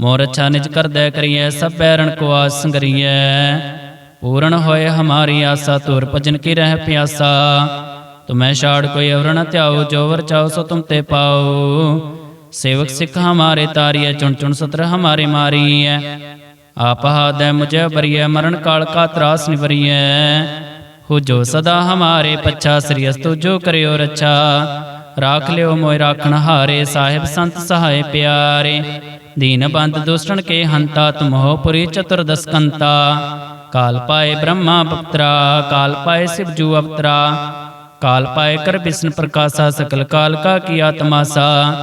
ਮੋਰ ਅੱਛਾ ਨਿਜ ਕਰਦੈ ਕਰੀਐ, ਸਭ ਬੈਰਣ ਕੋ ਆਸ ਸੰਗਰੀਐ। ਪੂਰਨ ਹੋਏ ਹਮਾਰੀ ਆਸਾ ਤੁਰ ਭਜਨ ਕੀ ਰਹਿ ਪਿਆਸਾ। ਤੁਮੈ ਛਾੜ ਕੋਈ ਅਵਰ ਧਿਆਓ, ਜੋ ਵਰ ਚਾਓ ਸੋ ਤੁਮ ਤੇ ਪਾਓ। ਸੇਵਕ ਸਿੱਖ ਹਮਾਰੇ ਤਾਰੀਐ, ਚੁਣ ਚੁਣ ਸਤਰ ਹਮਾਰੇ ਮਾਰੀਐ। ਆਪ ਹਾਦੈ ਮੁਝੇ ਬਰੀਐ ਮਰਨ ਕਾਲ ਕਾ ਤਰਾਸ ਨਿਵਰੀਐ। ਹੋ ਜੋ ਸਦਾ ਹਮਾਰੇ ਪੱਛਾ, ਸ੍ਰੀ ਅਸਤੁ ਜੋ ਕਰਿਓ ਰੱਛਾ। ਰਾਖ ਲਿਓ ਮੋਇ ਰਾਖਣ ਹਾਰੇ, ਸਾਹਿਬ ਸੰਤ ਸਹਾਏ ਪਿਆਰੇ। ਦੀਨ ਬੰਦ ਦੁਸ਼ਟਨ ਕੇ ਹੰਤਾ ਤੁਮਹੁ ਪੁਰੀ ਚਤੁਰਦਸ ਕੰਤਾ ਕਾਲ ਪਾਏ ਬ੍ਰਹਮਾ ਪਪਤਰਾ ਕਾਲ ਪਾਏ ਸਿਵ ਜੂ ਅਵਤਰਾ ਕਾਲ ਪਾਏ ਕਰ ਬਿਸ਼ਨ ਪ੍ਰਕਾਸ਼ਾ ਸਕਲ ਕਾਲ ਕਾ ਕੀ ਆਤਮਾਸਾ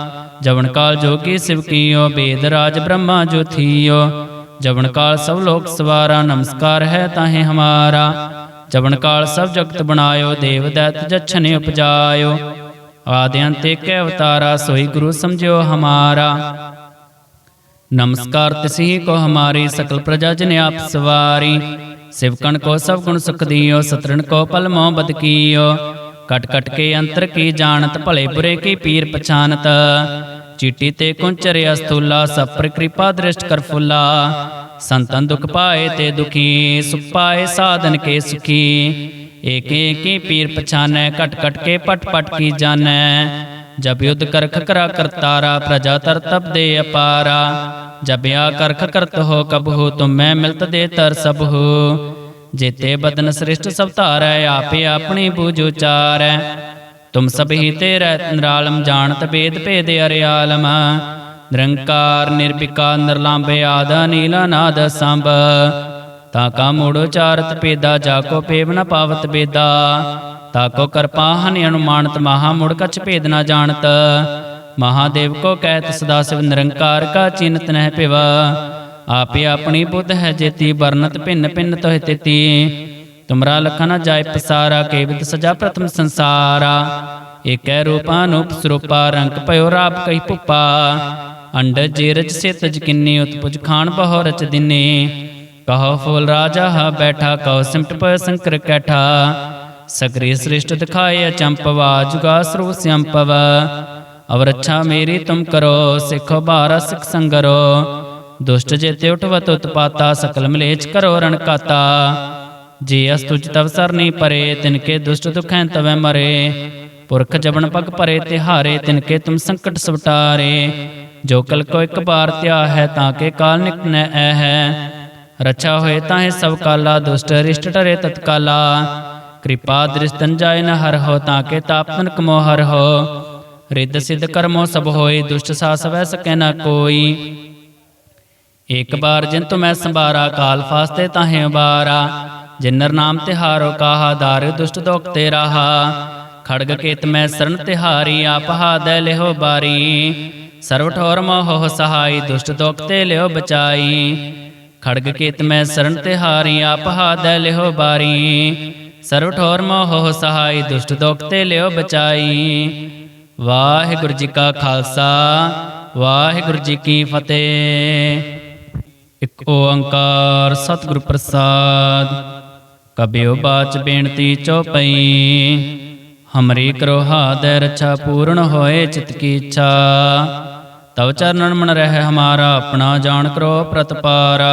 ਜਵਨ ਕਾਲ ਜੋਗੀ ਸਿਵ ਕੀਓ, ਬੇਦ ਰਾਜ ਬ੍ਰਹਮਾ ਜੋ ਥੀਓ। ਜਵਨ ਕਾਲ ਸਭ ਲੋਕ ਸਵਾਰਾ, ਨਮਸਕਾਰ ਹੈ ਤਾਹੇ ਹਮਾਰਾ। ਜਵਨ ਕਾਲ ਸਭ ਜਗਤ ਬਣਾਇਓ, ਦੇਵ ਦੈਤ ਜਛਨੇ ਉਪਜਾਇਓ। ਆਦਿ ਅੰਤ ਏਕ ਅਵਤਾਰਾ, ਸੋਈ ਗੁਰੂ ਸਮਝਿਓ ਹਮਾਰਾ। ਨਮਸਕਾਰ ਤਿਸਹੀ ਕੋ ਹਮਾਰੀ ਸਕਲ ਪ੍ਰਜਾ ਜਨ ਆਪ ਸਵਾਰੀ। ਸਿਵਕਣ ਕੋ ਸਭ ਗੁਣ ਸੁਖ ਦਿਓ ਸਤਰਨ ਕੋ ਪਲ ਮੋਹ ਬਦ ਕੀਓ। ਕਟ ਕਟ ਕੇ ਅੰਤਰ ਕੀ ਜਾਣਤ ਭਲੇ ਬੁਰੇ ਕੀ ਪੀਰ ਪਛਾਨਤ। ਚੀਟੀ ਤੇ ਕੁੰਚਰ ਅਸਤੂਲਾ ਸਭ ਪਰ ਕਿਰਪਾ ਦ੍ਰਿਸ਼ਟ ਕਰ ਫੁੱਲਾ। ਸੰਤਨ ਦੁਖ ਪਾਏ ਤੇ ਦੁਖੀ ਸੁਖ ਪਾਏ ਸਾਧਨ ਕੇ ਸੁਖੀ। ਏਕ ਏਕੀ ਪੀਰ ਪਛਾਨੈ ਕਟ ਕਟ ਕੇ ਪਟ ਪਟ ਕੀ ਜਾਣੈ। ਜਬ ਯੁਧ ਕਰਖ ਕਰਾ ਕਰਤਾਰਾ ਪ੍ਰਜਾ ਤਰ ਤਬ ਦੇ ਅਪਾਰਾ। ਜਬ ਆ ਕਰਖ ਕਰਤ ਹੋ ਕਬ ਹੋ, ਤੁਮ ਮੈਂ ਮਿਲਤ ਦੇ ਤਰ ਸਭ ਹੋ। ਜੇਤੇ ਬਦਨ ਸ੍ਰਿਸ਼ਟ ਸਭ ਧਾਰੈ, ਆਪੇ ਆਪਣੀ ਬੂਝ ਉਚਾਰੈ। ਤੁਮ ਸਭ ਹੀ ਤੇਰੇ, ਨਿਰਾਲਮ ਜਾਣਤ ਭੇਦ ਭੇਦ ਅਰਿਆਲਮ। ਨਿਰੰਕਾਰ ਨਿਰਭਿਕਾਰ ਨਿਰਲੰਭੇ ਆਦਾ ਨੀਲਾ ਨਾਦ ਸੰਭ। ਤਾ ਕਾ ਮੂੜ ਉਚਾਰਤ ਪੇਦਾ ਜਾ ਕੋ ਪੇਵ ਨ ਪਾਵਤ ਬੇਦਾ ਤਾਕੋ ਕੋ ਕਰਪਾ ਅਨੁਮਾਨਤ, ਮਹਾ ਮੁੜ ਕਛ ਭੇਦ ਨ ਜਾਣਤ। ਮਹਾਦੇਵ ਕੋ ਕਹਿਤ, ਸਦਾ ਸਿਵ ਨਿਰੰਕਾਰ ਕਾ ਚਿੰਤ ਨਹਿ ਪਿਵਾ। ਆਪੇ ਆਪਣੀ ਬੁੱਧ ਹੈ ਜੇਤੀ ਵਰਨਤ ਭਿੰਨ ਭਿੰਨ ਤੋਹਿ ਤਿਤੀ। ਤੁਮਰਾ ਲਖਨ ਜਾਇ ਪਸਾਰਾ ਕੇਵਿਤ ਸਜਾ ਪ੍ਰਥਮ ਸੰਸਾਰਾ। ਏਕੈ ਰੂਪਾ ਸਰੂਪਾ, ਰੰਗ ਭਇਓ ਰਾਪ ਕਈ ਭੁਪਾ। ਅੰਡ ਜੀਰਜ ਸਿਤਜ ਕਿੰਨੀ, ਉਤਪੁਜ ਖਾਨ ਬਹੁ ਰਚ ਦਿਨੇ। ਕਹੋ ਫੁਲ ਰਾਜਾ ਹਾ ਬੈਠਾ ਕਹੋ ਸਿਮਟ ਪਇ ਸੰਕਰ ਕੈਠਾ। ਸਗਰੇ ਸ੍ਰਿਸ਼ਟ ਦਿਖਾਏ ਅਚੰਪਵਾ ਜੁਗਾ ਸਰੂਪ ਸਿਅੰਪਵ ਅਵਰ ਅੱਛਾ ਮੇਰੀ ਤੁਮ ਕਰੋ, ਸਿੱਖੋ ਬਾਰਾ ਸਿਖ ਸੰਗਰੋ। ਦੁਸ਼ਟ ਜੇਤੇ ਉਠਵਤ ਉਤਪਾਤਾ, ਸਕਲ ਮਲੇਚ ਕਰੋ ਰਣ ਕਾਤਾ। ਜੇ ਅਸਤੁਜ ਤਵ ਸਰਨੀ ਪਰੇ ਤਿਨਕੇ ਦੁਸ਼ਟ ਦੁਖੈ ਤਵੈ ਮਰੇ। ਪੁਰਖ ਜਬਨ ਪਗ ਪਰੇ ਤਿਹਾਰੇ ਤਿਨਕੇ ਤੁਮ ਸੰਕਟ ਸਵਟਾਰੇ। ਜੋ ਕਲ ਕੋ ਇੱਕ ਬਾਰ ਧਿਆ ਹੈ, ਤਾਂ ਕੇ ਕਾਲ ਨਿਕਨੈ ਐ ਹੈ। ਰਚਾ ਹੋਏ ਤਾਹੇ ਸਭ ਕਾਲਾ, ਦੁਸ਼ਟ ਰਿਸ਼ਟ ਟਰੇ ਤਤਕਾਲਾ। ਕਿਰਪਾ ਦ੍ਰਿਸ਼ਤਨ ਜਾਇ ਨ ਹਰ ਹੋ ਤਾਂ ਕੇ ਤਾਪਨ ਕਮੋ ਹਰ ਹੋ। ਰਿੱਧ ਸਿੱਧ ਕਰਮੋ ਸਭ ਹੋਏ, ਦੁਸ਼ਟ ਸਾਸ ਸਕੈ ਨ ਕੋਈ। ਇੱਕ ਬਾਰ ਜਿਨ ਤੁਮੈ ਸੰਭਾਰਾ, ਕਾਲ ਫਾਸਤੇ ਤਾਹੇ ਉਬਾਰਾ। ਜਿਨਰ ਨਾਮ ਤਿਹਾਰੋ ਕਾਹਾ, ਦਾਰ ਦੁਸ਼ਟ ਦੋਖ ਤੇ ਰਾਹਾ। ਖੜਗ ਕੇਤ ਮੈਂ ਸਰਨ ਤਿਹਾਰੀ, ਆਪ ਹਾਦੈ ਲਿਹੋ ਬਾਰੀ। ਸਰਵ ਠੋਰ ਮੋਹ ਸਹਾਈ, ਦੁਸ਼ਟ ਦੋਖ ਤੇ ਲਿਓ ਬਚਾਈ। ਖੜਗ ਕੇਤ ਮੈਂ ਸਰਨ ਤਿਹਾਰੀ, ਆਪ ਹਾਦੈ ਲਿਹੋ ਬਾਰੀ। ਸਰਵ ਠੋਰ ਮੋਹ ਸਹਾਈ ਦੁਸ਼ਟ ਦੋਖ ਤੇ ਲਿਓ ਬਚਾਈ। ਵਾਹਿਗੁਰੂ ਜੀ ਕਾ ਖਾਲਸਾ, ਵਾਹਿਗੁਰੂ ਜੀ ਕੀ ਫਤਿਹ। ਇੱਕ ਓੰਕਾਰ ਸਤਿਗੁਰ ਪ੍ਰਸਾਦ, ਕਬਿਓ ਬਾਚ ਬੇਨਤੀ ਚਉਪਈ ਹਮਰੀ ਕਰੋ ਹਾਦੈ ਰਛਾ ਪੂਰਨ ਹੋਏ ਚਿਤ ਕੀ ਇੱਛਾ। ਤਵ ਚਰਨਨ ਮਨ ਰਹਿ ਹਮਾਰਾ, ਆਪਣਾ ਜਾਣ ਕਰੋ ਪ੍ਰਤਪਾਰਾ।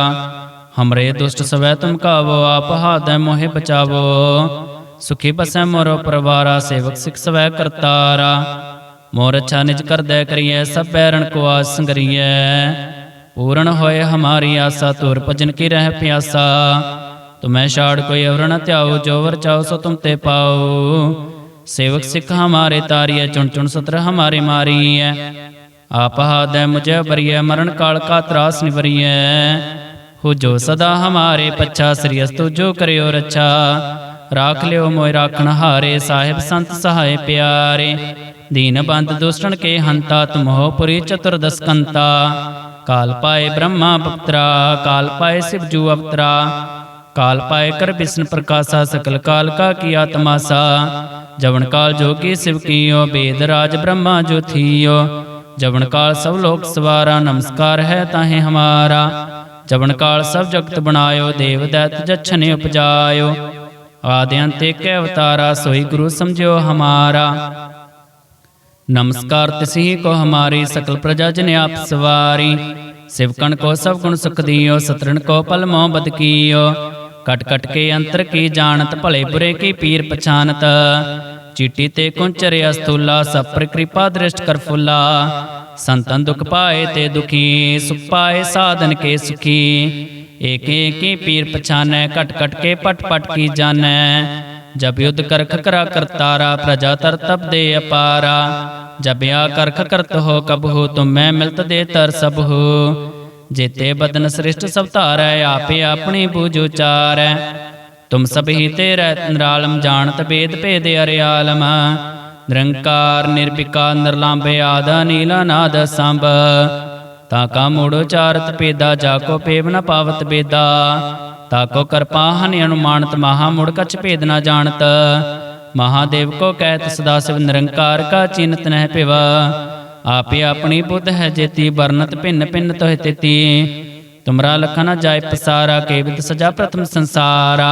ਹਮਰੇ ਦੁਸ਼ਟ ਸਵੈ ਤੁਮ ਕਾਵੋ ਆਪ ਹਾਦੈ ਮੋਹਿ ਬਚਾਵੋ ਸੁਖੀ ਬਸੈ ਮੋਰੋ ਪਰਵਾਰਾ ਸੇਵਕ ਸਿਖ ਸਵੈ ਕਰਤਾਰਾ ਮੋਰ ਅੱਛਾ ਨਿਜ ਕਰਦੈ ਕਰੀਐ ਸਭ ਬੈਰਣ ਕੋ ਆਸ ਸੰਗਰੀਐ ਪੂਰਨ ਹੋਏ ਹਮਾਰੀ ਆਸਾ ਤੁਰ ਭਜਨ ਕੀ ਰਹਿ ਪਿਆਸਾ ਤੁਮੈ ਛਾੜ ਕੋਈ ਅਵਰ ਨ ਧਿਆਓ ਜੋ ਵਰ ਚਾਓ ਸੋ ਤੁਮ ਤੇ ਪਾਓ ਸੇਵਕ ਸਿੱਖ ਹਮਾਰੇ ਤਾਰੀਐ ਚੁਣ ਚੁਣ ਸਤਰ ਹਮਾਰੇ ਮਾਰੀਐ ਆਪ ਹਾਦੈ ਮੁਝੇ ਬਰੀਐ ਮਰਨ ਕਾਲ ਕਾ ਤਰਾਸ ਨਿਵਰੀਐ ਹੋ ਜੋ ਸਦਾ ਹਮਾਰੇ ਪੱਛਾ, ਸ੍ਰੀ ਅਸਤੁ ਜੋ ਕਰਿਓ ਰੱਛਾ। ਰਾਖ ਲਿਓ ਮੋਇ ਰਾਖਣ ਹਾਰੇ, ਸਾਹਿਬ ਸੰਤ ਸਹਾਇ ਪਿਆਰੇ। ਦੀਨ ਬੰਦ ਦੁਸ਼ਟਨ ਕੇ ਹੰਤਾ ਤੁਮਹੁ ਪੁਰੀ ਚਤੁਰਦਸ ਕਾਲ ਪਾਏ ਬ੍ਰਹਮਾ ਪੁੱਤਰਾ, ਕਾਲ ਪਾਏ ਸਿਵ ਜੂ ਅਵਤਰਾ। ਕਾਲ ਪਾਏ ਕਰ ਬਿਸ਼ਨ ਪ੍ਰਕਾਸ਼ਾ, ਸਕਲ ਕਾਲ ਕਾ ਕੀ ਆਤਮਾਸਾ ਜਵਨ ਕਾਲ ਜੋਗੀ ਸਿਵ ਕੀਓ, ਬੇਦ ਰਾਜ ਬ੍ਰਹਮਾ ਜੋ ਥੀਓ। ਜਵਨ ਕਾਲ ਸਭ ਲੋਕ ਸਵਾਰਾ, ਨਮਸਕਾਰ ਹੈ ਤਾਹੇ ਹਮਾਰਾ। ਜਵਨ ਕਾਲ ਸਭ ਜਗਤ ਬਣਾਇਓ, ਦੇਵ ਦੈਤ ਜਛਨੇ ਉਪਜਾਇਓ। ਆਦਿ ਅੰਤ ਏਕ ਅਵਤਾਰਾ, ਸੋਈ ਗੁਰੂ ਸਮਝਿਓ ਹਮਾਰਾ। ਨਮਸਕਾਰ ਤਿਸਹੀ ਕੋ ਹਮਾਰੀ, ਸਕਲ ਪ੍ਰਜਾ ਜਨ ਆਪ ਸਵਾਰੀ। ਸਿਵਕਣ ਕੋ ਸਭ ਗੁਣ ਸੁਖ ਦੀਓ, ਸਤਰਣ ਕੋ ਪਲ ਮੋਹ ਬਦ ਕੀਓ। ਕਟ ਕਟ ਕੇ ਅੰਤਰ ਕੀ ਜਾਣਤ, ਭਲੇ ਬੁਰੇ ਕੀ ਪੀਰ ਪਛਾਨਤ। ਚੀਟੀ ਤੇ ਕੁੰਚਰਿ ਅਸਤੂਲਾ ਸਭ ਪਰ ਕਿਰਪਾ ਦ੍ਰਿਸ਼ਟ ਕਰ ਫੁੱਲਾ। ਸੰਤਨ ਦੁਖ ਪਾਏ ਤੇ ਦੁਖੀ, ਸੁਖ ਪਾਏ ਸਾਧਨ ਕੇ ਸੁਖੀ। ਏਕ ਏਕੀ ਪੀਰ ਪਛਾਨੈ ਕਟ ਘਟ ਕੇ ਪਟ ਪਟ ਕੀ ਜਾਣੈ। ਜਬ ਯੁਧ ਕਰਖ ਕਰਾ ਕਰਤਾਰਾ, ਪ੍ਰਜਾ ਤਰ ਤਬ ਦੇ ਅਪਾਰਾ। ਜਬ ਆ ਕਰਖ ਕਰਤ ਹੋ ਕਬ ਹੋ, ਤੁਮ ਮੈਂ ਮਿਲਤ ਦੇ ਤਰ ਸਭ ਹੋ। ਜੇਤੇ ਬਦਨ ਸ੍ਰਿਸ਼ਟ ਸਭ ਧਾਰੈ, ਆਪੇ ਆਪਣੀ ਬੂਝ ਉਚਾਰੈ। ਤੁਮ ਸਭ ਹੀ ਤੇ ਰਹਿ ਨਿਰਾਲਮ ਜਾਣਤ ਭੇਦ ਭੇਦ ਅਰਿਆਲਮ। ਨਿਰੰਕਾਰ ਨਿਰਭਿਕਾਰ ਨਿਰਲੰਭੇ ਆਦਾ ਨੀਲਾ ਨਾਦ ਸੰਭ। ਤਾ ਕਾ ਮੂੜ ਉਚਾਰਤ ਪੇਦਾ ਜਾ ਕੋ ਪੇਵ ਨ ਪਾਵਤ ਬੇਦਾ। ਤਾ ਕੋ ਕਰਪਾ ਹਨਿ ਅਨੁਮਾਨਤ, ਮਹਾ ਮੁੜ ਕਛ ਭੇਦ ਨ ਜਾਣਤ। ਮਹਾਦੇਵ ਕੋ ਕਹਿਤ, ਸਦਾ ਸਿਵ ਨਿਰੰਕਾਰ ਕਾ ਚਿੰਤ ਨਹਿ ਪਿਵਾ ਆਪੇ ਆਪਣੀ ਬੁੱਧ ਹੈ ਜੇਤੀ ਵਰਨਤ ਭਿੰਨ ਭਿੰਨ ਤੋਹਿ ਤਿਤੀ। ਤੁਮਰਾ ਲਖਨ ਜਾਇ ਪਸਾਰਾ ਕੇਵਿਤ ਸਜਾ ਪ੍ਰਥਮ ਸੰਸਾਰਾ।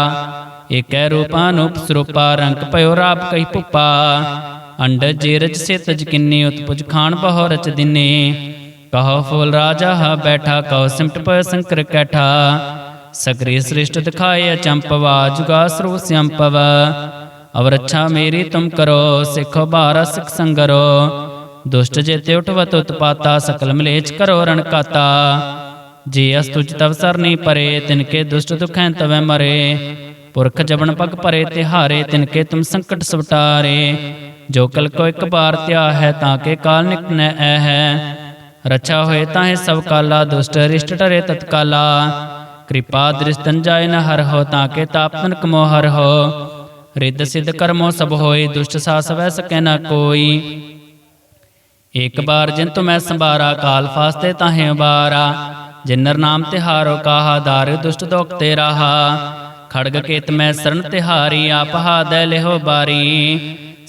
ਏਕੈ ਰੂਪਾ ਅਨੂਪ ਸਰੂਪਾ, ਰੰਗ ਭਇਓ ਰਾਪ ਕਈ ਭੁਪਾ ਅੰਡ ਜੀਰਜ ਸੇ ਤਜ ਕਿੰਨੀ ਉਤਪੁਜ ਖਾਨ ਬਹੁ ਰਚ ਦਿਨੇ। ਕਹੋ ਫੁਲ ਰਾਜਾ, ਹਾ ਬੈਠਾ, ਕਹੋ ਸਿਮਟ ਪਇ ਸੰਕਰ ਕੈਠਾ। ਸਗਰੀ ਸ੍ਰਿਸ਼ਟ ਦਿਖਾਏ ਅਚੰਪਵਾ ਜੁਗਾ ਸਰੂਪ ਸਿਅੰਪਵ ਅਵਰ ਅੱਛਾ ਮੇਰੀ ਤੁਮ ਕਰੋ, ਸਿੱਖੋ ਬਾਰਾ ਸਿਖ ਸੰਗਰੋ। ਦੁਸ਼ਟ ਜੇਤੇ ਉਠਵਤ ਉਤਪਾਤਾ, ਸਕਲ ਮਲੇਚ ਕਰੋ ਰਣ ਕਾਤਾ। ਜੇ ਅਸਤੁਜ ਤਵ ਸਰਨੀ ਪਰੇ ਤਿਨਕੇ ਦੁਸ਼ਟ ਦੁਖੈਂ ਤਵੈ ਮਰੇ। ਪੁਰਖ ਜਬਨ ਪਗ ਪਰੇ, ਤਿਹਾਰੇ ਤਿਨਕੇ ਤੁਮ ਸੰਕਟ ਸਵਟਾਰੇ। ਜੋ ਕਲ ਕੋ ਇੱਕ ਬਾਰ ਧਿਆ ਹੈ, ਤਾਂ ਕੇ ਕਾਲ ਨਿਕਨੈ ਐ ਹੈ। ਰਚਾ ਹੋਏ ਤਾਹੇ ਸਭ ਕਾਲਾ, ਦੁਸ਼ਟ ਰਿਸ਼ਟ ਟਰੇ ਤਤਕਾਲਾ। ਕਿਰਪਾ ਦ੍ਰਿਸ਼ਤਨ ਜਾਇ ਨ ਹਰ ਹੋ, ਤਾਂ ਕੇ ਤਾਪਨ ਕਮੋ ਹਰ ਹੋ। ਰਿੱਧ ਸਿੱਧ ਕਰਮੋ ਸਭ ਹੋਏ, ਦੁਸ਼ਟ ਸਾਸ ਵੈ ਸਕੈ ਨ ਕੋਈ। ਇੱਕ ਬਾਰ ਜਿਨ ਤੁਮੈ ਸੰਭਾਰਾ, ਕਾਲ ਫਾਸਤੇ ਤਾਹੇ ਉਬਾਰਾ। ਜਿਨਰ ਨਾਮ ਤਿਹਾਰੋ ਕਾਹਾ, ਦਾਰ ਦੁਸ਼ਟ ਦੋਖ ਤੇ ਰਾਹਾ। ਖੜਗ ਕੇਤ ਮੈਂ ਸਰਨ ਤਿਹਾਰੀ ਆਪਹਾ ਹਾਦੈ ਲਿਹੋ ਬਾਰੀ।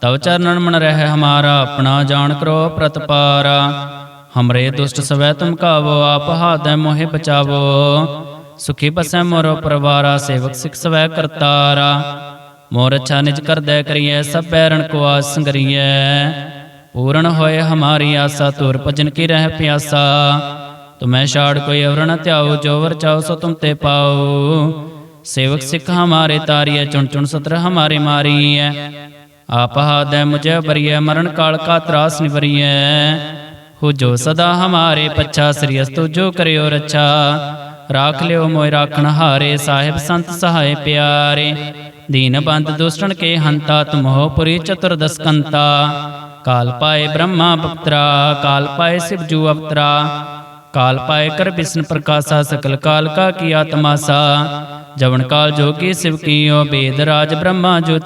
ਤਵ ਚਰਨਨ ਮਨ ਰਹਿ ਹਮਾਰਾ, ਆਪਣਾ ਜਾਣ ਕਰੋ ਪ੍ਰਤਪਾਰਾ। ਹਮਰੇ ਦੁਸ਼ਟ ਸਵੈ ਤੁਮ ਕਾਵੋ, ਆਪ ਹਾਦੈ ਮੋਹਿ ਬਚਾਵੋ। ਸੁਖੀ ਬਸੈ ਮੋਰੋ ਪਰਵਾਰਾ, ਸੇਵਕ ਸਿਖ ਸਵੈ ਕਰਤਾਰਾ। ਮੋਰ ਅੱਛਾ ਨਿਜ ਕਰਦੈ ਕਰੀਐ, ਸਭ ਬੈਰਣ ਕੋ ਆਸ ਸੰਗਰੀਐ। ਪੂਰਨ ਹੋਏ ਹਮਾਰੀ ਆਸਾ, ਤੁਰ ਭਜਨ ਕੀ ਰਹਿ ਪਿਆਸਾ। ਤੁਮੈ ਛਾੜ ਕੋਈ ਅਵਰ ਨ ਧਿਆਓ ਜੋ ਵਰ ਚਾਓ ਸੋ ਤੁਮ ਤੇ ਪਾਓ ਸੇਵਕ ਸਿੱਖ ਹਮਾਰੇ ਤਾਰੀਐ, ਚੁਣ ਚੁਣ ਸਤਰ ਹਮਾਰੇ ਮਾਰੀਐ। ਆਪ ਹਾਦੈ ਮੁਝੇ ਬਰੀਐ ਮਰਨ ਕਾਲ ਕਾ ਤਰਾਸ ਨਿਵਰੀਐ ਹੋ ਜੋ ਸਦਾ ਹਮਾਰੇ ਪੱਛਾ, ਸ੍ਰੀ ਅਸਤੁ ਜੋ ਰਾਖ ਲਿਓ ਮੋਇ ਰਾਖਣ ਹਾਰੇ, ਸਾਹਿਬ ਸੰਤ ਸਹਾਇ ਪਿਆਰੇ। ਦੀਨ ਬੰਦ ਦੁਸ਼ਟਨ ਕੇ ਹੰਤਾ ਤੁਮਹੋ ਪੁਰੀ ਚਤੁਰਦਸ ਕਾਲ ਪਾਏ ਬ੍ਰਹਮਾ ਪੁੱਤਰਾ ਕਾਲ ਪਾਏ ਸਿਵ ਜੂ ਅਵਤਰਾ। ਕਾਲ ਪਾਏ ਕਰ ਬਿਸ਼ਨ ਪ੍ਰਕਾਸ਼ਾ, ਸਕਲ ਕਾਲ ਕਾ ਕੀ ਆਤਮਾਸਾ। ਜਵਨ ਕਾਲ ਜੋਗੀ ਸਿਵ ਕੀਓ, ਬੇਦ ਰਾਜ ਬ੍ਰਹਮਾ ਜੋ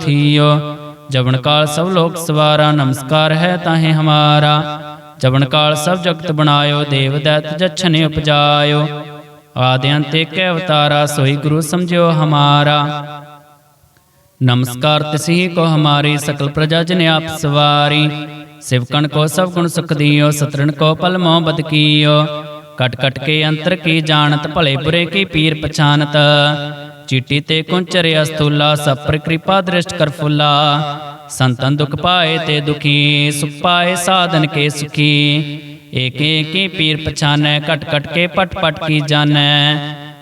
ਜਵਨ ਕਾਲ ਸਭ ਲੋਕ ਸਵਾਰਾ ਨਮਸਕਾਰ ਹੈ ਤਾਹੇ ਹਮਾਰਾ। ਜਵਨ ਕਾਲ ਸਭ ਜਗਤ ਬਣਾਇਓ ਦੇਵ ਦੈਤ ਜਛਨੇ ਉਪਜਾਇਓ। ਆਦਿ ਅੰਤ ਏਕ ਅਵਤਾਰਾ ਸੋਈ ਗੁਰੂ ਸਮਝਿਓ ਹਮਾਰਾ। ਨਮਸਕਾਰ ਤਿਸਹੀ ਕੋ ਹਮਾਰੀ ਸਕਲ ਪ੍ਰਜਾ ਜਨ ਆਪ ਸਵਾਰੀ। ਸਿਵਕਣ ਕੋ ਸਭ ਗੁਣ ਸੁਖ ਦੀਓ ਸਤਰਣ ਕੋ ਪਲ ਮੋਹ ਬਦ ਕੀਓ। ਕਟ ਕਟ ਕੇ ਅੰਤਰ ਕੀ ਜਾਣਤ ਭਲੇ ਬੁਰੇ ਕੀ ਪੀਰ ਪਛਾਨਤ। ਚੀਟੀ ਤੇ ਕੁੰਚਰਿ ਅਸਤੂਲਾ ਸਭ ਕਿਰਪਾ ਦ੍ਰਿਸ਼ਟ ਕਰ ਫੁੱਲਾ। ਸੰਤਨ ਦੁਖ ਪਾਏ ਤੇ ਦੁਖੀ, ਸੁਖ ਪਾਏ ਸਾਧਨ ਕੇ ਸੁਖੀ। ਏਕ ਏਕੀ ਪੀਰ ਪਛਾਨੈ ਕਟ ਕਟ ਕੇ ਪਟ ਪਟ ਕੀ ਜਾਣੈ।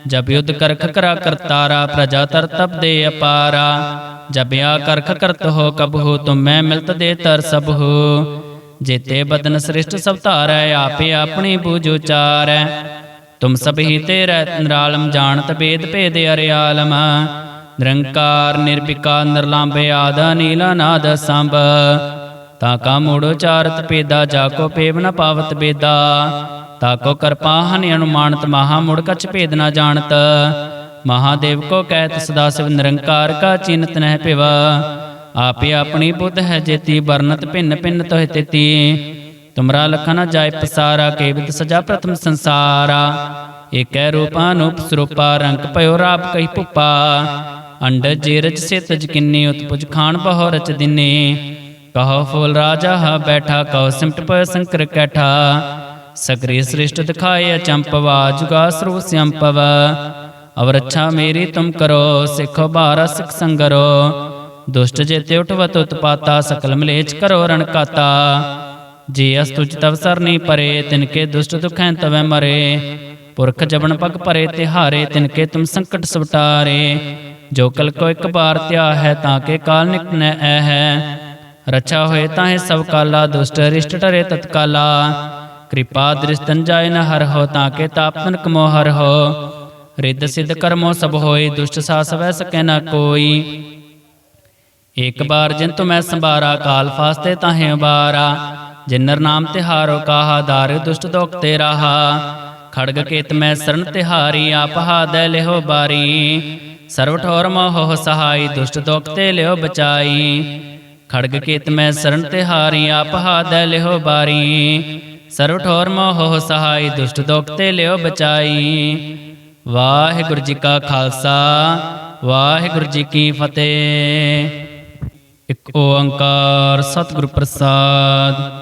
ਜਬ ਯੁਧ ਕਰਖ ਕਰਾ ਕਰਤਾਰਾ, ਪ੍ਰਜਾ ਤਰ ਤਪ ਦੇ ਅਪਾਰਾ। ਜਬ ਆ ਕਰਖ ਕਰਤ ਹੋ ਕਬ ਹੋ, ਤੁਮ ਮੈਂ ਮਿਲਤ ਦੇ ਤਰ ਸਭ ਹੋ। ਜੇਤੇ ਬਦਨ ਸ੍ਰਿਸ਼ਟ ਸਭ ਧਾਰੈ, ਆਪੇ ਆਪਣੀ ਬੂਝ ਉਚਾਰੈ। ਤੁਮ ਸਭ ਹੀ ਤੇਰੇ ਨਿਰਾਲਮ ਜਾਣਤ ਭੇਦ ਭੇਦ ਅਰਿਆਲਮ। ਨਿਰੰਕਾਰ, ਨਿਰਭਿਕਾਰ, ਨਿਰਲੰਭੇ ਆਦ ਨੀਲਾ ਨਾਦ ਸੰਭ। ਤਾ ਕਾ ਮੂੜ ਉਚਾਰਤ ਪੇਦਾ ਜਾ ਕੋ ਪੇਵ ਨ ਪਾਵਤ ਬੇਦਾ। ਤਾ ਕੋ ਕਰਪਾ ਹਨ ਅਨੁਮਾਨਤ, ਮਹਾ ਮੁੜ ਕਛ ਭੇਦ ਨ ਜਾਣਤ। ਮਹਾਦੇਵ ਕੋ ਕਹਿਤ, ਸਦਾ ਸਿਵ ਨਿਰੰਕਾਰ ਕਾ ਚਿੰਤ ਨਹਿ ਪਿਵਾ। ਆਪੇ ਆਪਣੀ ਬੁੱਧ ਹੈ ਜੇਤੀ ਵਰਨਤ ਭਿੰਨ ਭਿੰਨ ਤੋਹਿ ਤਿਤੀ। ਤੁਮਰਾ ਲਖਨ ਜਾਇ ਪਸਾਰਾ ਕੇਵਤ ਸਜਾ ਪ੍ਰਥਮ ਸੰਸਾਰਾ। ਏਕੈ ਰੂਪਾ ਸਰੂਪਾ ਰੰਗ ਭਇਓ ਰਾਪ ਕਈ ਭੁਪਾ ਅੰਡ ਜੀਰਜ ਸਿਤਜ ਕਿੰਨੀ, ਉਤਪੁਜ ਖਾਨ ਬਹੁ ਰਚ ਦਿਨੇ। ਕਹੋ ਫੂਲ ਰਾਜਾ, ਹਾ ਬੈਠਾ, ਕਹੋ ਸਿਮਟ ਪਇ ਸੰਕਰ ਕੈਠਾ। ਸਗਰੇ ਸ੍ਰਿਸ਼ਟ ਦਿਖਾਏ ਅਚੰਪਵਾ, ਜੁਗਾ ਸਰੂਪ ਸਿਅੰਪਵ ਅਵਰ ਅੱਛਾ ਮੇਰੀ ਤੁਮ ਕਰੋ, ਸਿੱਖੋ ਬਾਰਾ ਸਿੱਖ ਸੰਗਰੋ। ਦੁਸ਼ਟ ਜੇ ਜੇਤੇ ਉਠਵਤ ਉਤਪਾਤਾ, ਸਕਲ ਮਲੇਚ ਕਰੋ ਰਣ ਕਾਤਾ। ਜੇ ਅਸਤੁਜ ਤਵ ਸਰਨੀ ਪਰੇ ਤਿਨਕੇ ਦੁਸ਼ਟ ਦੁਖੈ ਤਵੈ ਮਰੇ। ਪੁਰਖ ਜਬਨ ਪਗ ਪਰੇ ਤਿਹਾਰੇ ਤਿਨਕੇ ਤੁਮ ਸੰਕਟ ਸਵਟਾਰੇ। ਜੋ ਕਲ ਕੋ ਇੱਕ ਬਾਰ ਧਿਆ ਹੈ ਤਾਂ ਕੇ ਕਾਲ ਨਿਕਨੈ ਐ ਹੈ ਰਚਾ ਹੋਏ ਤਾਹੇ ਸਭ ਕਾਲਾ, ਦੁਸ਼ਟ ਰਿਸ਼ਟ ਟਰੇ ਤਤਕਾਲਾ। ਕਿਰਪਾ ਦ੍ਰਿਸ਼ਤਨ ਜਾਇ ਨ ਹਰ ਹੋ, ਤਾਂ ਕੇ ਤਾਪਨ ਕਮੋ ਹਰ ਹੋ। ਰਿੱਧ ਸਿੱਧ ਕਰਮੋ ਸਭ ਹੋਏ, ਦੁਸ਼ਟ ਸਾਸ ਵੈ ਸਕੈ ਨ ਕੋਈ। ਇੱਕ ਬਾਰ ਜਿਨ ਤੁਮੈ ਸੰਭਾਰਾ, ਕਾਲ ਫਾਸਤੇ ਤਾਹੇ ਉਬਾਰਾ ਜਿਨਰ ਨਾਮ ਤਿਹਾਰੋ ਕਾਹਾ, ਦਾਰ ਦੁਸ਼ਟ ਦੋਖ ਤੇ ਰਾਹਾ ਖੜਗ ਕੇਤ ਮੈਂ ਸਰਨ ਤਿਹਾਰੀ, ਆਪ ਹਾਦੈ ਲਿਹੋ ਬਾਰੀ। ਸਰਵ ਠੋਰ ਮੋਹ ਸਹਾਈ, ਦੁਸ਼ਟ ਦੋਖ ਤੇ ਲਿਓ ਬਚਾਈ। ਖੜਗ ਕੇਤ ਮੈਂ ਸਰਨ ਤਿਹਾਰੀ, ਆਪ ਹਾਦੈ ਲਿਹੋ ਬਾਰੀ। ਸਰਵ ਠੋਰ ਮੋਹ ਸਹਾਈ, ਦੁਸ਼ਟ ਦੋਖ ਤੇ ਲਿਓ ਬਚਾਈ। ਵਾਹਿਗੁਰੂ ਜੀ ਕਾ ਖਾਲਸਾ, ਵਾਹਿਗੁਰੂ ਜੀ ਕੀ ਫਤਿਹ। ਇੱਕ ਓੰਕਾਰ ਸਤਿਗੁਰ ਪ੍ਰਸਾਦ।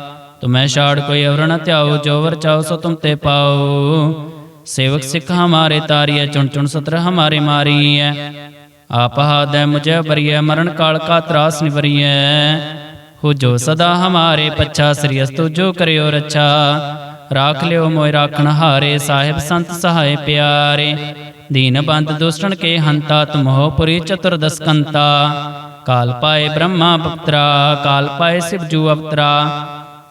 ਤੁਮੈ ਛਾੜ ਕੋਈ ਅਵਰ ਨ ਧਿਆਓ, ਜੋ ਵਰ ਚਾਓ ਸੋ ਤੁਮ ਤੇ ਪਾਓ। ਸੇਵਕ ਸਿੱਖ ਹਮਾਰੇ ਤਾਰੀਐ, ਚੁਣ ਚੁਣ ਸਤਰ ਹਮਾਰੇ ਮਾਰੀਐ। ਆਪ ਹਾਦੈ ਮੁਝੇ ਬਰੀਐ ਮਰਨ ਕਾਲ ਕਾ ਤਰਾਸ ਨਿਵਰੀਐ। ਹੋ ਜੋ ਸਦਾ ਹਮਾਰੇ ਪੱਛਾ, ਸ੍ਰੀ ਅਸਤੁ ਜੋ ਕਰਿਓ ਰੱਛਾ। ਰਾਖ ਲਿਓ ਮੋਇ ਰਾਖਣ ਹਾਰੇ, ਸਾਹਿਬ ਸੰਤ ਸਹਾਇ ਪਿਆਰੇ। ਦੀਨ ਬੰਦ ਦੁਸ਼ਟਨ ਕੇ ਹੰਤਾ ਤੁਮਹੋ ਪੁਰੀ ਚਤੁਰਦਸ ਕੰਤਾ ਕਾਲ ਪਾਏ ਬ੍ਰਹਮਾ ਪੁੱਤਰਾ ਕਾਲ ਪਾਏ ਸਿਵ ਜੂ ਅਵਤਰਾ।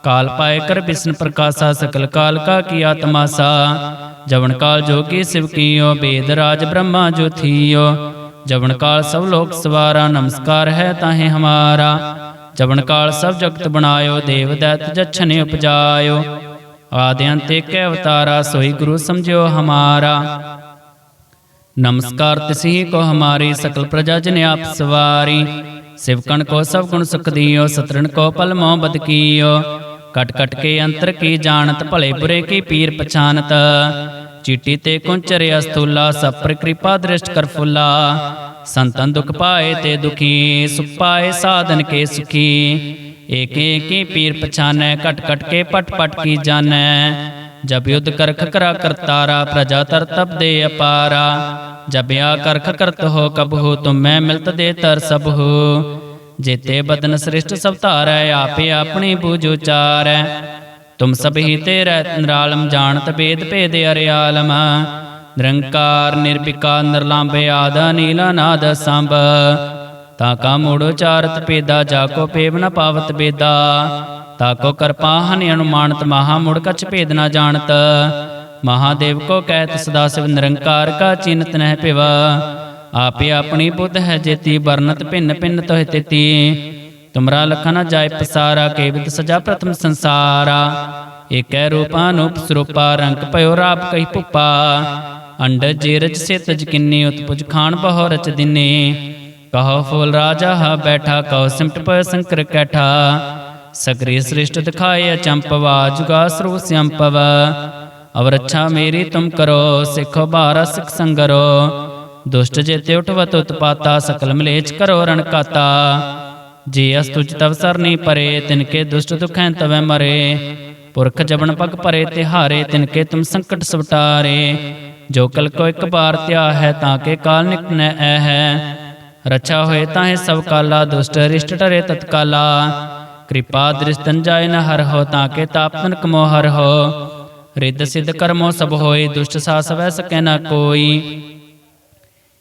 ਕਾਲ ਪਾਏ ਕਰ ਬਿਸ਼ਨ ਪ੍ਰਕਾਸ਼ਾ ਸਕਲ ਕਾਲ ਕਾ ਕੀ ਆਤਮਾਸਾ ਜਵਨ ਕਾਲ ਜੋਗੀ ਸਿਵ ਕੀਓ, ਬੇਦ ਰਾਜ ਬ੍ਰਹਮਾ ਜੋ ਥੀਓ। ਜਵਨ ਕਾਲ ਸਭ ਲੋਕ ਸਵਾਰਾ, ਨਮਸਕਾਰ ਹੈ ਤਾਹੇ ਹਮਾਰਾ। ਜਵਨ ਕਾਲ ਸਭ ਜਗਤ ਬਣਾਇਓ, ਦੇਵ ਦੈਤ ਜਛਨੇ ਉਪਜਾਇਓ। ਆਦਿ ਅੰਤ ਏਕੈ ਅਵਤਾਰਾ, ਸੋਈ ਗੁਰੂ ਸਮਝਿਓ ਹਮਾਰਾ। ਨਮਸਕਾਰ ਤਿਸਹੀ ਕੋ ਹਮਾਰੀ, ਸਕਲ ਪ੍ਰਜਾ ਜਨ ਆਪ ਸਵਾਰੀ। ਸਿਵਕਣ ਕੋ ਸਭ ਗੁਣ ਸੁਖ ਦੀਓ, ਸਤਰਣ ਕੋ ਪਲ ਮੋਹ ਬਦ ਕੀਓ। ਕਟ ਕਟ ਕੇ ਅੰਤਰ ਕੀ ਜਾਣਤ ਭਲੇ ਬੁਰੇ ਕੀ ਪੀਰ ਪਛਾਨਤ ਚੀਟੀ ਤੇ ਕੁੰਚਰ ਅਸਤੂਲਾ ਸਭ ਪਰ ਕਿਰਪਾ ਦ੍ਰਿਸ਼ਟ ਕਰ ਫੁੱਲਾ ਸੰਤਨ ਦੁਖ ਪਾਏ ਤੇ ਦੁਖੀ ਸੁਖ ਪਾਏ ਸਾਧਨ ਕੇ ਸੁਖੀ ਏਕ ਏਕੀ ਪੀਰ ਪਛਾਨੈ ਕਟ ਕਟ ਕੇ ਪਟ ਪਟ ਕੀ ਜਾਣੈ ਜਬ ਯੁਧ ਕਰਖ ਕਰਾ ਕਰਤਾਰਾ ਪ੍ਰਜਾ ਤਰ ਤਪ ਦੇ ਅਪਾਰਾ ਜਬ ਆ ਕਰਖ ਕਰਤ ਹੋ ਕਬ ਹੋ ਤੁਮ ਮੈਂ ਮਿਲਤ ਦੇ ਤਰ ਸਭ ਹੋ ਜੇਤੇ ਬਦਨ ਸ੍ਰਿਸ਼ਟ ਸਭ ਧਾਰੈ, ਆਪੇ ਆਪਣੀ ਬੂਝ ਉਚਾਰੈ। ਤੁਮ ਸਭ ਹੀ ਤੇਰੇ, ਨਿਰਾਲਮ ਜਾਣਤ ਭੇਦ ਭੇਦ ਅਰਿਆਲਮ। ਨਿਰੰਕਾਰ ਨਿਰਭਿਕਾਰ ਨਿਰਲੰਭੇ ਆਦ ਨੀਲਾ ਨਾਦ ਸੰਭ। ਤਾ ਕਾ ਮੂੜ ਉਚਾਰਤ ਪੇਦਾ ਜਾ ਕੋ ਪੇਵ ਨ ਪਾਵਤ ਬੇਦਾ। ਤਾ ਕੋ ਕਰਪਾ ਹਨ ਅਨੁਮਾਨਤ, ਮਹਾ ਮੁੜ ਕਛ ਭੇਦ ਨ ਜਾਣਤ। ਮਹਾਦੇਵ ਕੋ ਕਹਿਤ, ਸਦਾ ਸਿਵ ਨਿਰੰਕਾਰ ਕਾ ਚਿੰਤ ਨਹਿ ਪਿਵਾ। ਆਪੇ ਆਪਣੀ ਬੁੱਧ ਹੈ ਜੇਤੀ, ਵਰਨਤ ਭਿੰਨ ਭਿੰਨ ਤੋਹਿ ਤਿਤੀ। ਤੁਮਰਾ ਲਖਨ ਜਾਇ ਪਸਾਰਾ ਕੇਵਿਤ ਸਜਾ ਪ੍ਰਥਮ ਸੰਸਾਰਾ। ਏਕੈ ਰੂਪਾ ਸਰੂਪਾ, ਰੰਗ ਭਇਓ ਰਾਪ ਕਈ ਭੁਪਾ। ਅੰਡ ਜੀਰਜ ਸਿਤਜ ਕਿੰਨੀ, ਉਤਪੁਜ ਖਾਨ ਬਹੁ ਰਚ ਦਿਨੇ। ਕਹੋ ਫੁਲ ਰਾਜਾ, ਹਾ ਬੈਠਾ, ਕਹੋ ਸਿਮਟ ਪਇ ਸੰਕਰ ਕੈਠਾ। ਸਗਰੀ ਸ੍ਰਿਸ਼ਟ ਦਿਖਾਏ ਅਚੰਪਵਾ ਜੁਗਾ ਸਰੂਪ ਸਿਅੰਪਵ ਅਵਰ ਅੱਛਾ ਮੇਰੀ ਤੁਮ ਕਰੋ, ਸਿੱਖੋ ਬਾਰਾ ਸਿੱਖ ਸੰਗਰੋ। ਦੁਸ਼ਟ ਜੇਤੇ ਉਠਵਤ ਉਤਪਾਤਾ, ਸਕਲ ਮਲੇਚ ਕਰੋ ਰਣ ਕਾਤਾ। ਜੇ ਅਸਤੁਜ ਤਵ ਸਰਨੀ ਪਰੇ ਤਿਨਕੇ ਦੁਸ਼ਟ ਦੁਖੈ ਤਵੈ ਮਰੇ। ਪੁਰਖ ਜਬਨ ਪਗ ਭਰੇ ਤਿਹਾਰੇ ਤਿਨਕੇ ਤੁਮ ਸੰਕਟ ਸਵਟਾਰੇ। ਜੋ ਕਲ ਕੋ ਇੱਕ ਬਾਰ ਧਿਆ ਹੈ, ਤਾਂ ਕੇ ਕਾਲ ਨਿਕਨੈ ਐ ਹੈ। ਰਛਾ ਹੋਏ ਤਾਹੇ ਸਭ ਕਾਲਾ, ਦੁਸ਼ਟ ਰਿਸ਼ਟ ਟਰੇ ਤਤਕਾਲਾ ਕਿਰਪਾ ਦ੍ਰਿਸ਼ਤਨ ਜਾਇ ਨ ਹਰ ਹੋ, ਤਾਂ ਕੇ ਤਾਪਨ ਕਮੋ ਹਰ ਹੋ। ਰਿੱਧ ਸਿੱਧ ਕਰਮੋ ਸਭ ਹੋਏ, ਦੁਸ਼ਟ ਸਾਸ ਵੈ ਸਕੈ ਨ ਕੋਈ।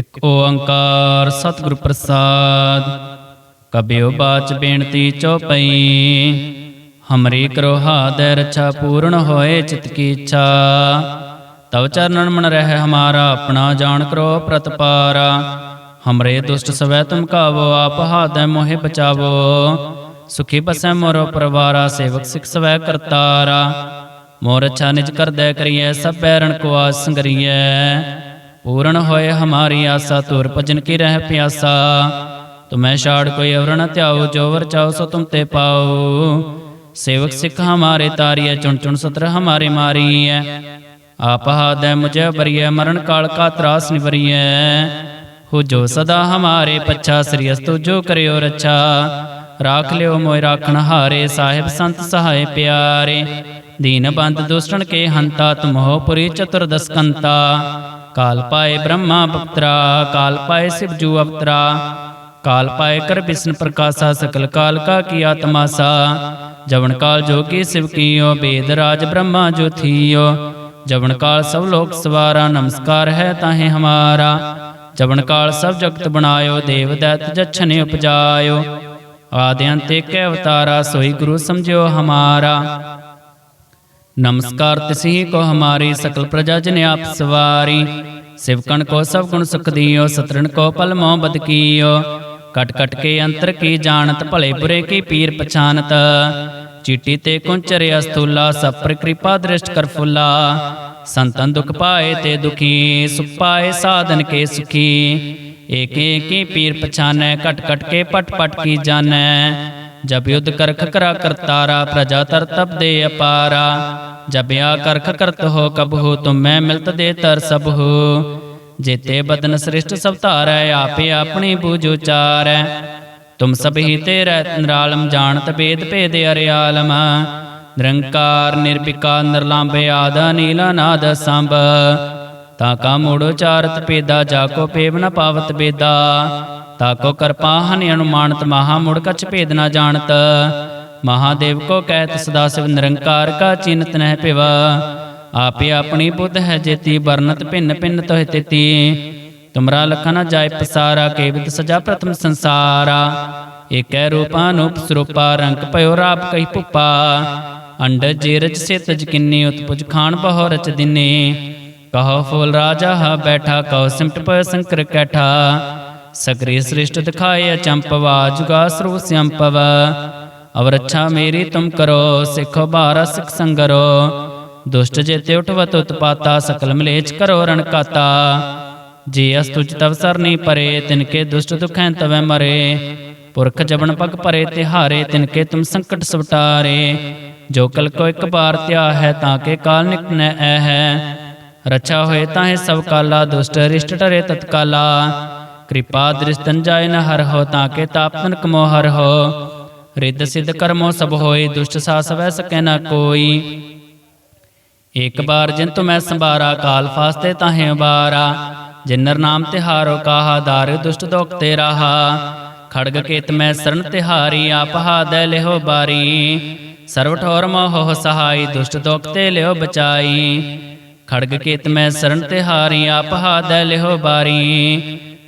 ਇਕ ਓੰਕਾਰ ਸਤਿਗੁਰ ਪ੍ਰਸਾਦ। ਕਬਿਓ ਬਾਚ ਬੇਨਤੀ ਚਉਪਈ ਹਮਰੀ ਕਰੋ ਹਾਦੈ ਰਛਾ ਪੂਰਨ ਹੋਏ ਚਿਤ ਕੀ ਇੱਛਾ। ਤਵ ਚਰਨਨ ਮਨ ਰਹਿ ਹਮਾਰਾ, ਆਪਣਾ ਜਾਣ ਕਰੋ ਪ੍ਰਤਪਾਰਾ। ਹਮਰੇ ਦੁਸ਼ਟ ਸਵੈ ਤੁਮ ਕਾਵੋ, ਆਪ ਹਾਦੈ ਮੋਹਿ ਬਚਾਵੋ। ਸੁਖੀ ਬਸੈ ਮੋਰੋ ਪਰਵਾਰਾ, ਸੇਵਕ ਸਿਖ ਸਵੈ ਕਰਤਾਰਾ। ਮੋਰ ਅੱਛਾ ਨਿਜ ਕਰਦੈ ਕਰੀਐ, ਸਭ ਬੈਰਣ ਕੋ ਆਸ ਸੰਗਰੀਐ। ਪੂਰਨ ਹੋਏ ਹਮਾਰੀ ਆਸਾ, ਤੁਰ ਭਜਨ ਕੀ ਰਹਿ ਪਿਆਸਾ। ਤੁਮੈ ਛਾੜ ਕੋਈ ਅਵਰ ਨ ਧਿਆਓ ਜੋ ਵਰ ਚਾਓ ਸੋ ਤੁਮ ਤੇ ਪਾਓ ਸੇਵਕ ਸਿੱਖ ਹਮਾਰੇ ਤਾਰੀਐ, ਚੁਣ ਚੁਣ ਸਤਰ ਹਮਾਰੇ ਮਾਰੀਐ। ਆਪ ਹਾਦੈ ਮੁਝੇ ਬਰੀਐ ਮਰਨ ਕਾਲ ਕਾ ਤਰਾਸ ਨਿਵਰੀਐ। ਹੋ ਜੋ ਸਦਾ ਹਮਾਰੇ ਪੱਛਾ, ਸ੍ਰੀ ਅਸਤੁ ਜੋ ਕਰਿਓ ਰੱਛਾ। ਰਾਖ ਲਿਓ ਮੋਇ ਰਾਖਣ ਹਾਰੇ, ਸਾਹਿਬ ਸੰਤ ਸਹਾਇ ਪਿਆਰੇ। ਦੀਨ ਬੰਦ ਦੁਸ਼ਟਨ ਕੇ ਹੰਤਾ, ਤੁਮਹੋ ਪੁਰੀ ਚਤੁਰਦਸ ਕੰਤਾ। ਕਾਲ ਪਾਏ ਬ੍ਰਹਮਾ ਬਪਤਰਾ ਕਾਲ ਪਾਏ ਸਿਵ ਜੂ ਅਵਤਰਾ ਕਾਲ ਪਾਏ ਕਰ ਬਿਸ਼ਨ ਪ੍ਰਕਾਸ਼ਾ ਸਕਲ ਕਾਲ ਕਾ ਕੀ ਆਤਮਾਸਾ ਜਵਨ ਕਾਲ ਜੋਗੀ ਸਿਵ ਕੀਓ, ਬੇਦ ਰਾਜ ਬ੍ਰਹਮਾ ਜੋ ਥੀਓ। ਜਵਨ ਕਾਲ ਸਭ ਲੋਕ ਸਵਾਰਾ, ਨਮਸਕਾਰ ਹੈ ਤਾਹੇ ਹਮਾਰਾ। ਜਵਨ ਕਾਲ ਸਭ ਜਗਤ ਬਣਾਇਓ, ਦੇਵ ਦੈਤ ਜਛਨੇ ਉਪਜਾਇਓ। ਆਦਿ ਅੰਤੇ ਕੈ ਅਵਤਾਰਾ, ਸੋਈ ਗੁਰੂ ਸਮਝਿਓ ਹਮਾਰਾ। ਨਮਸਕਾਰ ਤਿਸਹੀ ਕੋ ਹਮਾਰੀ ਸਕਲ ਪ੍ਰਜਾ ਜਨ ਆਪ ਸਵਾਰੀ। ਸਿਵਕਣ ਕੋ ਸਭ ਗੁਣ ਸੁਖ ਦੀਓ ਸਤਰਣ ਕੋ ਪਲ ਮੋਹ ਬਦ ਕੀਓ। ਕਟ ਕਟ ਕੇ ਅੰਤਰ ਕੀ ਜਾਣਤ ਭਲੇ ਬੁਰੇ ਕੀ ਪੀਰ ਪਛਾਨਤ। ਚੀਟੀ ਤੇ ਕੁੰਚਰ ਅਸਤੂਲਾ ਸਭ ਪਰ ਕਿਰਪਾ ਦ੍ਰਿਸ਼ਟ ਕਰ ਫੁੱਲਾ। ਸੰਤਨ ਦੁਖ ਪਾਏ ਤੇ ਦੁਖੀ ਸੁਖ ਪਾਏ ਸਾਧਨ ਕੇ ਸੁਖੀ। ਏਕ ਏਕੀ ਪੀਰ ਪਛਾਨੈ ਕਟ ਕਟ ਕੇ ਪਟ ਪਟ ਕੀ ਜਾਣੈ। ਜਬ ਯੁਧ ਕਰਖ ਕਰਾ ਕਰਤਾਰਾ, ਪ੍ਰਜਾ ਤਰ ਤਬ ਦੇ ਅਪਾਰਾ। ਜਬ ਆ ਕਰਖ ਕਰਤ ਹੋ ਕਬ ਹੋ, ਤੁਮ ਮੈਂ ਮਿਲਤ ਦੇ ਤਰ ਸਭ ਹੋ। ਜੇਤੇ ਬਦਨ ਸ੍ਰਿਸ਼ਟ ਸਭ ਧਾਰੈ, ਆਪੇ ਆਪਣੀ ਬੂਝ ਉਚਾਰੈ। ਤੁਮ ਸਭ ਹੀ ਤੇਰੇ, ਨਿਰਾਲਮ ਜਾਣਤ ਭੇਦ ਭੇਦ ਅਰਿਆਲਮ। ਨਿਰੰਕਾਰ ਨਿਰਭਿਕਾਰ ਨਿਰਲੰਭ ਆਦਾ ਨੀਲਾ ਨਾਦ ਸੰਭ। ਤਾ ਕਾ ਮੂੜ ਉਚਾਰਤ ਪੇਦਾ ਜਾ ਕੋ ਪੇਵ ਨ ਪਾਵਤ ਬੇਦਾ। ਤਾ ਕੋ ਕਰਪਾ ਅਨੁਮਾਨਤ, ਮਹਾ ਮੁੜ ਕਛ ਭੇਦ ਨ ਜਾਣਤ। ਮਹਾਦੇਵ ਕੋ ਕਹਿਤ, ਸਦਾ ਸਿਵ ਨਿਰੰਕਾਰ ਕਾ ਚਿੰਤ ਨਹਿ ਪਿਵਾ। ਆਪੇ ਆਪਣੀ ਬੁੱਧ ਹੈ ਜੇਤੀ ਵਰਨਤ ਭਿੰਨ ਭਿੰਨ ਤੋਹਿ ਤਿਤੀ। ਤੁਮਰਾ ਲਖਨ ਜਾਇ ਪਸਾਰਾ ਕੇਵਿਤ ਸਜਾ ਪ੍ਰਥਮ ਸੰਸਾਰਾ। ਏਕੈ ਰੂਪਾ ਸਰੂਪਾ, ਰੰਗ ਭਇਓ ਰਾਪ ਕਈ ਭੁਪਾ। ਅੰਡ ਜੀਰਜ ਸੇਤਜ ਕਿੰਨੀ, ਉਤਪੁਜ ਖਾਨ ਬਹੁ ਰਚ ਦਿਨੇ। ਕਹੋ ਫੂਲ ਰਾਜਾ ਹਾ ਬੈਠਾ, ਕਹੋ ਸਿਮਟ ਪਇ ਸੰਕਰ ਕੈਠਾ। ਸਗਰੇ ਸ੍ਰਿਸ਼ਟ ਦਿਖਾਏ ਅਚੰਪਵਾ ਜੁਗਾ ਸਰੂਪ ਸਿਅੰਪਵ ਅਵਰ ਅੱਛਾ ਮੇਰੀ ਤੁਮ ਕਰੋ, ਸਿੱਖੋ ਬਾਰਾ ਸਿਖ ਸੰਗਰੋ ਦੁਸ਼ਟ ਜੇਤੇ ਉਠਵਤ ਉਤਪਾਤਾ, ਸਕਲ ਮਲੇਚ ਕਰੋ ਰਣਕਾਤਾ ਜੇ ਅਸਤੁਜ ਤਵ ਸਰਨੀ ਪਰੇ ਤਿਨਕੇ ਦੁਸ਼ਟ ਦੁਖੈਂ ਤਵੈ ਮਰੇ। ਪੁਰਖ ਜਬਨ ਪਗ ਭਰੇ ਤਿਹਾਰੇ ਤਿਨਕੇ ਤੁਮ ਸੰਕਟ ਸਵਟਾਰੇ। ਜੋ ਕਲ ਕੋ ਇੱਕ ਬਾਰ ਧਿਆ ਹੈ, ਤਾਂ ਕੇ ਕਾਲ ਨਿਕਨੈ ਐ ਹੈ। ਰਛਾ ਹੋਏ ਤਾਹੇ ਸਭ ਕਾਲਾ, ਦੁਸ਼ਟ ਰਿਸ਼ਟ ਟਰੇ ਤਤਕਾਲਾ। ਕਿਰਪਾ ਦ੍ਰਿਸ਼ਤਨ ਜਾਇ ਨ ਹਰ ਹੋ ਤਾਂ ਕੇ ਤਾਪਨ ਕਮੋ ਹਰ ਹੋ। ਰਿੱਧ ਸਿੱਧ ਕਰਮੋ ਸਭ ਹੋਏ, ਦੁਸ਼ਟ ਸਾਸ ਸਕੈ ਨ ਕੋਈ। ਇੱਕ ਬਾਰ ਜਿਨ ਤੁਮੈ ਸੰਭਾਰਾ, ਕਾਲ ਫਾਸਤੇ ਤਾਹੇ ਉਬਾਰਾ। ਜਿਨਰ ਨਾਮ ਤਿਹਾਰੋ, ਕਾਹਾ ਦਾਰ ਦੁਸ਼ਟ ਦੋਖ ਤੇ ਰਾਹਾ। ਖੜਗ ਕੇਤ ਮੈਂ ਸਰਨ ਤਿਹਾਰੀ, ਆਪ ਹਾਦੈ ਲਿਹੋ ਬਾਰੀ। ਸਰਵ ਠੋਰ ਮੋਹ ਸਹਾਈ, ਦੁਸ਼ਟ ਦੋਖ ਤੇ ਲਿਓ ਬਚਾਈ। ਖੜਗ ਕੇਤ ਮੈਂ ਸਰਨ ਤਿਹਾਰੀ, ਆਪ ਹਾਦੈ ਲਿਹੋ ਬਾਰੀ।